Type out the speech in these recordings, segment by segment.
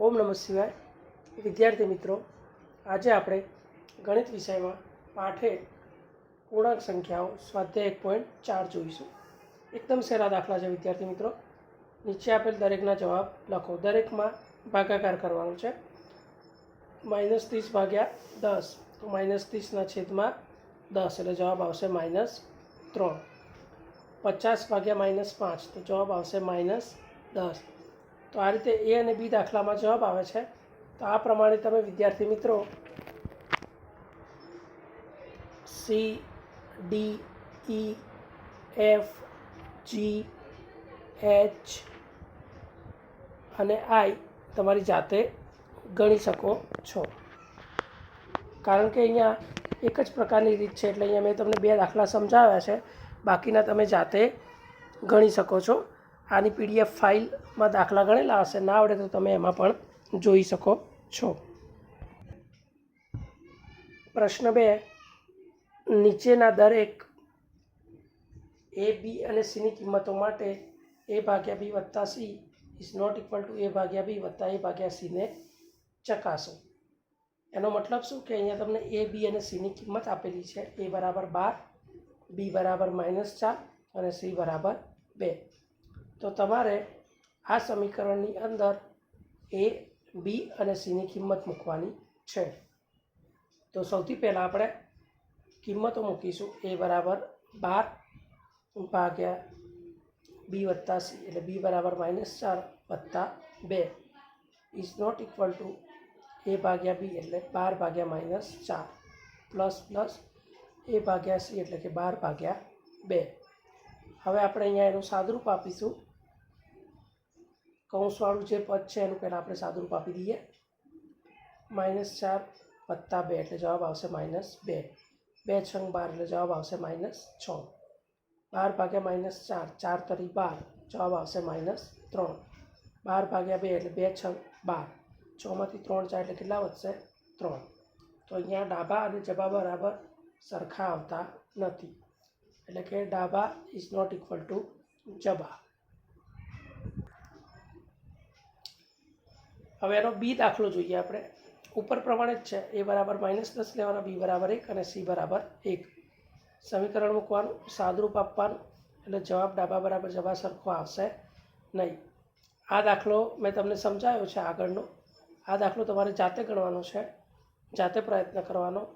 ઓમ નમઃ શિવાય. વિદ્યાર્થી મિત્રો, આજે આપણે ગણિત વિષયમાં પાઠે પૂર્ણાંક સંખ્યાઓ સ્વાધ્યાય એક પોઈન્ટ ચાર જોઈશું. એકદમ સહેલા દાખલા છે વિદ્યાર્થી મિત્રો. નીચે આપેલ દરેકના જવાબ લખો. દરેકમાં ભાગાકાર કરવાનો છે. માઇનસ ત્રીસ ભાગ્યા દસ. તો માઇનસ ત્રીસના છેદમાં દસ. એટલે જવાબ આવશે માઇનસ ત્રણ. પચાસ ભાગ્યા માઇનસ પાંચ. તો જવાબ આવશે માઇનસ દસ. તો આ રીતે એ અને બી દાખલામાં જવાબ આવે છે. તો આ પ્રમાણે તમે વિદ્યાર્થી મિત્રો C D E F G H અને આઈ તમારી જાતે ગણી શકો છો. કારણ કે અહીંયા એક જ પ્રકારની રીત છે, એટલે અહીંયા મેં તમને બે દાખલા સમજાવ્યા છે. બાકીના તમે જાતે ગણી શકો છો. આની પીડીએફ ફાઇલમાં દાખલા ગણેલા હશે. ના આવડે તો તમે એમાં પણ જોઈ શકો છો. પ્રશ્ન બે, નીચેના દરેક એ બી અને સીની કિંમતો માટે એ ભાગ્યા બી વત્તા C is not equal to A ભાગ્યા બી વત્તા એ ભાગ્યા સીને ચકાસો. એનો મતલબ શું? કે અહીંયા તમને એ બી અને સીની કિંમત આપેલી છે. એ બરાબર બાર બી બરાબર માઇનસ ચાર અને સી બરાબર બે. તો તમારે આ સમીકરણની અંદર એ, બી અને સીની કિંમત મૂકવાની છે. તો સૌથી પહેલાં આપણે કિંમતો મૂકીશું. એ બરાબર બાર ભાગ્યા બી વત્તા સી, એટલે બી બરાબર માઇનસ ચાર વત્તા બે. Is not equal to A ભાગ્યા બી એટલે બાર ભાગ્યા માઇનસ ચાર. પ્લસ પ્લસ એ ભાગ્યા સી એટલે કે બાર ભાગ્યા બે. હવે આપણે અહીંયા એનું સાદરૂપ આપીશું. કૌંસવાળું જે પદ છે એનું પહેલાં આપણે સાદરૂપ આપી દઈએ. માઇનસ ચાર વત્તા બે, એટલે જવાબ આવશે માઇનસ બે. બે છંગ બાર, એટલે જવાબ આવશે માઇનસ છ. બાર ભાગ્યા માઇનસ ચાર ચાર તરી બાર, જવાબ આવશે માઇનસ ત્રણ. બાર ભાગ્યા બે, એટલે બે છંગ બાર. છમાંથી ત્રણ ચાર, એટલે કેટલા વધશે? ત્રણ. તો અહીંયા ડાબા અને જબા બરાબર સરખા આવતા નથી. એટલે કે ડાબા ઇઝ નોટ ઇક્વલ ટુ જબા. હવે એનો બી દાખલો જોઈએ આપણે. ઉપર પ્રમાણે જ છે. એ બરાબર માઇનસ દસ લેવાના, બી બરાબર એક અને સી બરાબર એક. સમીકરણ મૂકવાનું, સાદરૂપ આપવાનું, એટલે જવાબ ડાબા બરાબર જવાબ સરખો આવશે નહીં. આ દાખલો મેં તમને સમજાવ્યો છે આગળનો. આ દાખલો તમારે જાતે ગણવાનો છે. જાતે પ્રયત્ન કરવાનો.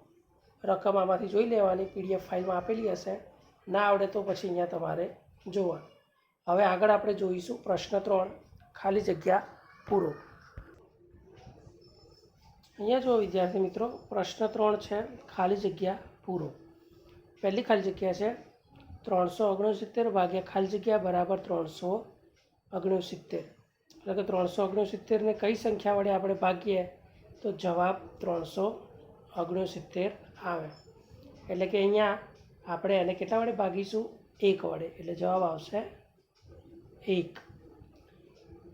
રકમ આમાંથી જોઈ લેવાની પીડીએફ ફાઇલમાં આપેલી હશે. ના આવડે તો પછી અહીંયા તમારે જોવા હવે આગળ આપણે જોઈશું પ્રશ્ન ત્રણ, ખાલી જગ્યા પૂરો. અહીંયા જુઓ વિદ્યાર્થી મિત્રો, પ્રશ્ન ત્રણ છે, ખાલી જગ્યા પૂરો. પહેલી ખાલી જગ્યા છે, ત્રણસો ઓગણસિત્તેર ભાગ્યા ખાલી જગ્યા બરાબર ત્રણસો ઓગણસિત્તેર. એટલે કે ત્રણસો ઓગણસિત્તેરને કઈ સંખ્યા વડે આપણે ભાગીએ? તો જવાબ ત્રણસો ઓગણસિત્તેર આવે. એટલે કે અહીંયા આપણે એને કેટલા વડે ભાગીશું? એક વડે. એટલે જવાબ આવશે એક.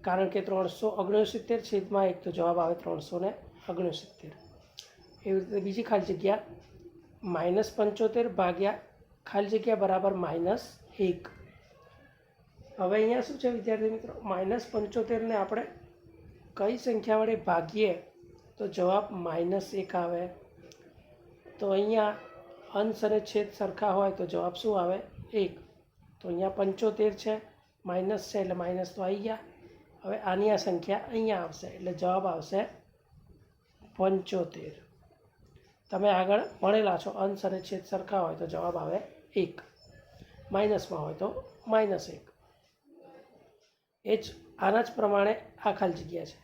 કારણ કે ત્રણસો ઓગણસિત્તેર છેદમાં એક તો જવાબ આવે ત્રણસો ને ઓગણસિત્તેર. એવી રીતે બીજી ખાલી જગ્યા માઇનસ પંચોતેર ભાગ્યા ખાલી જગ્યા બરાબર માઇનસ એક. હવે અહીંયા શું છે વિદ્યાર્થી મિત્રો? માઇનસ પંચોતેરને આપણે કઈ સંખ્યા વડે ભાગીએ તો જવાબ માઇનસ એક આવે. તો અહીંયા અંશ અને છેદ સરખા હોય તો જવાબ શું આવે? એક. તો અહીંયા પંચોતેર છે, માઇનસ છે એટલે માઇનસ તો આવી ગયા. હવે આની આ સંખ્યા અહીંયા આવશે એટલે જવાબ આવશે પંચોતેર. તમે આગળ ભણેલા છો અંશ અને છેદ સરખા હોય તો જવાબ આવે એક. માઇનસમાં હોય તો માઇનસ એક. એ જ આના જ પ્રમાણે આ ખાલી જગ્યા છે.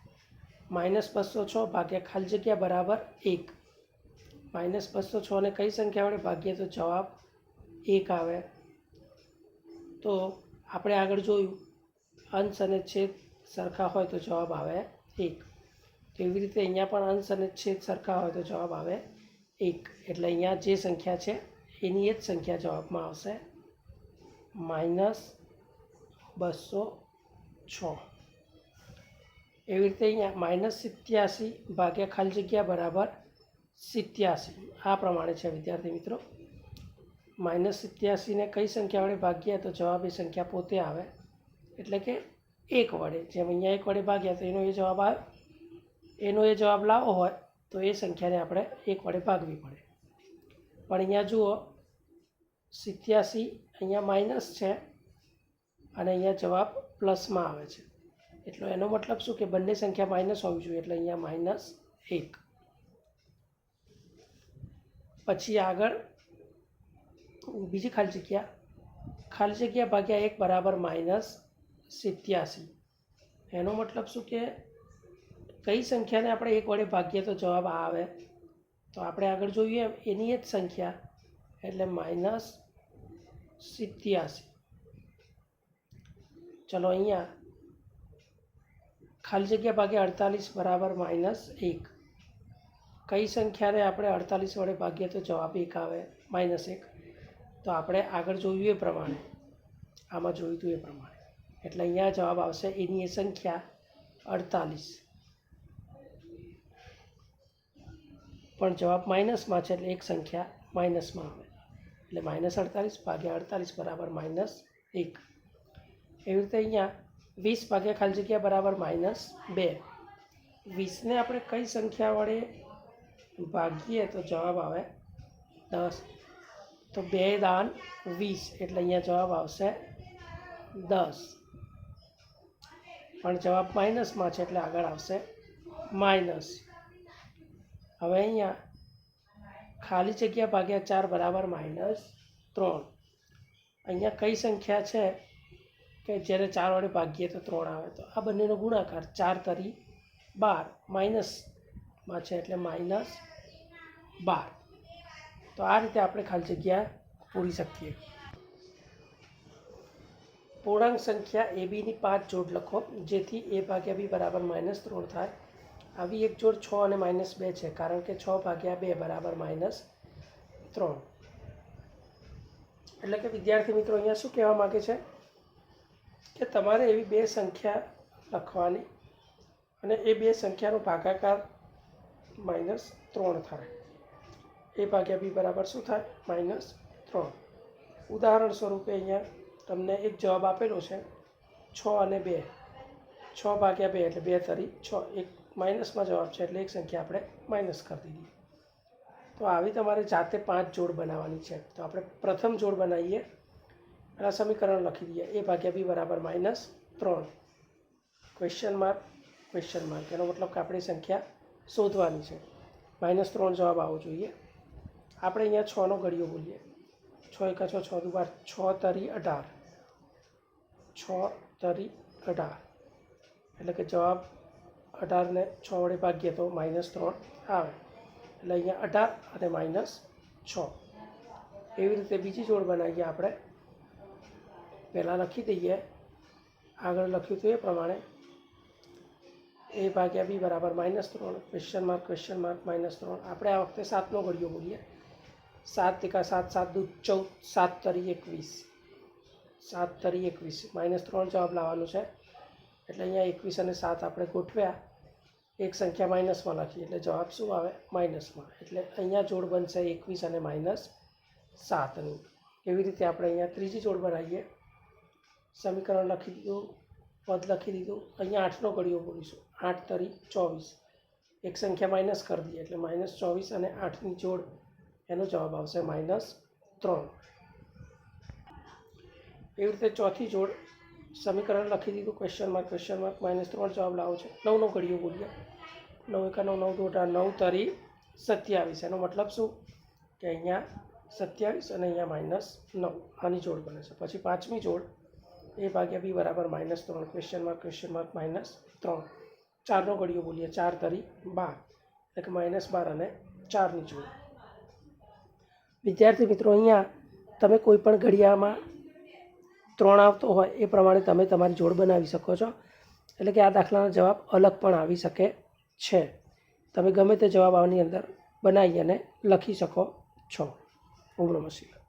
માઇનસ બસો છ ભાગ્યા ખાલી જગ્યા બરાબર એક. માઇનસ બસો છને કઈ સંખ્યા વડે ભાગીએ તો જવાબ એક આવે. તો આપણે આગળ જોયું, અંશ અને છેદ સરખા હોય તો જવાબ આવે એક. તો એવી રીતે અહીંયા પણ અંશ અને છેદ સરખા હોય તો જવાબ આવે એક. એટલે અહીંયા જે સંખ્યા છે, એની એ જ સંખ્યા જવાબમાં આવશે. માઇનસ બસો છ. એવી રીતે અહીંયા માઇનસ સિત્યાસી ભાગ્યા ખાલી જગ્યા બરાબર સિત્યાસી. આ પ્રમાણે છે, વિદ્યાર્થી મિત્રો. માઇનસ સિત્યાસીને કઈ સંખ્યા વડે ભાગીએ તો જવાબ એ સંખ્યા પોતે આવે. એટલે કે એક વડે. જેમ અહીંયા એક વડે ભાગ્યા તો એનો એ જવાબ આવે. એનો એ જવાબ લાવવો હોય તો એ સંખ્યાને આપણે એક વડે ભાગવી પડે. પણ અહીંયા જુઓ, સિત્યાસી અહીંયા માઇનસ છે અને અહીંયા જવાબ પ્લસમાં આવે છે. એટલે એનો મતલબ શું? કે બંને સંખ્યા માઇનસ હોવી જોઈએ. એટલે અહીંયા માઇનસ એક. પછી આગળ બીજી ખાલી જગ્યા. ખાલી જગ્યા ભાગ્યા એક બરાબર માઇનસ સિત્યાસી. એનો મતલબ શું કે કઈ સંખ્યાને આપણે એક વડે ભાગીએ તો જવાબ આ આવે. તો આપણે આગળ જોઈએ એમ એની જ સંખ્યા એટલે માઇનસ સિત્યાસી. ચલો અહીંયા ખાલી જગ્યા ભાગ્યા અડતાલીસ બરાબર માઇનસ એક. કઈ સંખ્યાને આપણે અડતાલીસ વડે ભાગીએ તો જવાબ એક આવે, માઇનસ એક. તો આપણે આગળ જોયું એ પ્રમાણે, આમાં જોયું હતું એ પ્રમાણે. એટલે અહીંયા જવાબ આવશે એની એ સંખ્યા અડતાલીસ. પણ જવાબ માઇનસમાં છે એટલે એક સંખ્યા માઇનસમાં આવે. એટલે માઇનસ અડતાલીસ ભાગ્યા અડતાલીસ બરાબર માઇનસ એક. એવી રીતે અહીંયા વીસ ભાગ્યા ખાલી જગ્યા બરાબર માઇનસ બે. વીસને આપણે કઈ સંખ્યા વડે ભાગીએ તો જવાબ આવે દસ. તો બે દાન વીસ, એટલે અહીંયા જવાબ આવશે દસ. પણ જવાબ માઇનસમાં છે એટલે આગળ આવશે માઇનસ. હવે અહીંયા ખાલી જગ્યા ભાગ્યા ચાર બરાબર માઇનસ ત્રણ. અહીંયા કઈ સંખ્યા છે કે જ્યારે ચાર વડે ભાગીએ તો ત્રણ આવે? તો આ બંનેનો ગુણાકાર ચાર તરી બાર. માઇનસમાં છે એટલે માઇનસ બાર. તો આ રીતે આપણે ખાલી જગ્યા પૂરી શકીએ. પૂર્ણાંક સંખ્યા એ બીની પાંચ જોડ લખો, જેથી એ ભાગ્યા બી બરાબર માઇનસ ત્રણ થાય. આવી એક જોડ છ અને માઇનસ બે છે, કારણ કે છ ભાગ્યા બે બરાબર માઇનસ ત્રણ. એટલે કે વિદ્યાર્થી મિત્રો અહીંયા શું કહેવા માગે છે? કે તમારે એવી બે સંખ્યા લખવાની અને એ બે સંખ્યાનો ભાગાકાર માઇનસ ત્રણ થાય. એ ભાગ્યા બી બરાબર શું થાય? માઇનસ ત્રણ. ઉદાહરણ સ્વરૂપે અહીંયા તમને એક જવાબ આપેલો છે, છ અને બે. છ ભાગ્યા બે એટલે બે તરી છ. એક માઇનસમાં જવાબ છે એટલે એક સંખ્યા આપણે માઇનસ કરી દીધી. તો આવી તમારે જાતે પાંચ જોડ બનાવવાની છે. તો આપણે પ્રથમ જોડ બનાવીએ. પહેલાં સમીકરણ લખી દઈએ. એ ભાગ્યા બી બરાબર માઇનસ ત્રણ. ક્વેશ્ચન માર્ક ક્વેશ્ચન માર્ક એનો મતલબ કે આપણી સંખ્યા શોધવાની છે. માઇનસ ત્રણ જવાબ આવવો જોઈએ. આપણે અહીંયા છનો ઘડીઓ બોલીએ. છ એકા છ છ દુ બાર છ તરી અઢાર. છ તરી અઢાર. એટલે કે જવાબ અઢારને છ વડે ભાગીએ તો માઇનસ ત્રણ આવે. એટલે અહીંયા અઢાર અને માઇનસ છ. એવી રીતે બીજી જોડ બનાવીએ આપણે. પહેલાં લખી દઈએ. આગળ લખ્યું હતું એ પ્રમાણે. એ ભાગ્યા બી બરાબર માઇનસ ત્રણ. Question mark question mark minus ત્રણ. આપણે આ વખતે સાતનો ઘડીઓ બોલીએ. સાત એકા સાત સાત દુ ચૌદ, સાત તરી એકવીસ. સાત તરી એકવીસ. માઇનસ ત્રણ જવાબ લાવવાનું છે. એટલે અહીંયા એકવીસ અને સાત આપણે ગોઠવ્યા. એક સંખ્યા માઇનસમાં લખી. એટલે જવાબ શું આવે? માઇનસમાં. એટલે અહીંયા જોડ બનશે એકવીસ અને માઇનસ સાતની એવી રીતે આપણે અહીંયા ત્રીજી જોડ બનાવીએ. સમીકરણ લખી દીધું. પદ લખી દીધું. અહીંયા આઠનો ઘડીઓ બોલીશું. આઠ તરી ચોવીસ. એક સંખ્યા માઇનસ કરી દઈએ. એટલે માઇનસ ચોવીસ અને આઠની જોડ એનો જવાબ આવશે માઇનસ ત્રણ. એવી રીતે ચોથી જોડ સમીકરણ લખી દીધું question mark question mark minus ત્રણ જવાબ લાવો છે. નવનો ઘડીઓ બોલીએ. નવ એકા નવ નવ દોઢા નવ તરી સત્યાવીસ. એનો મતલબ શું? કે અહીંયા સત્યાવીસ અને અહીંયા માઇનસ નવ. આની જોડ બને છે. પછી પાંચમી જોડ, એ ભાગ્યા બી બરાબર માઇનસ ત્રણ. Question mark question mark minus ત્રણ. ચારનો ઘડીઓ બોલીએ. ચાર તરી બાર. એટલે કે માઇનસ બાર અને ચારની જોડ. વિદ્યાર્થી મિત્રો, અહીંયા તમે કોઈ પણ ઘડિયામાં ત્રણ આવતો હોય, એ પ્રમાણે તમે તમારી જોડ બનાવી શકો છો. એટલે કે આ દાખલાનો જવાબ અલગ પણ આવી શકે છે. તમે ગમે તે જવાબ આની અંદર બનાવી અને લખી શકો છો. ઓમ નમઃ શિવાય.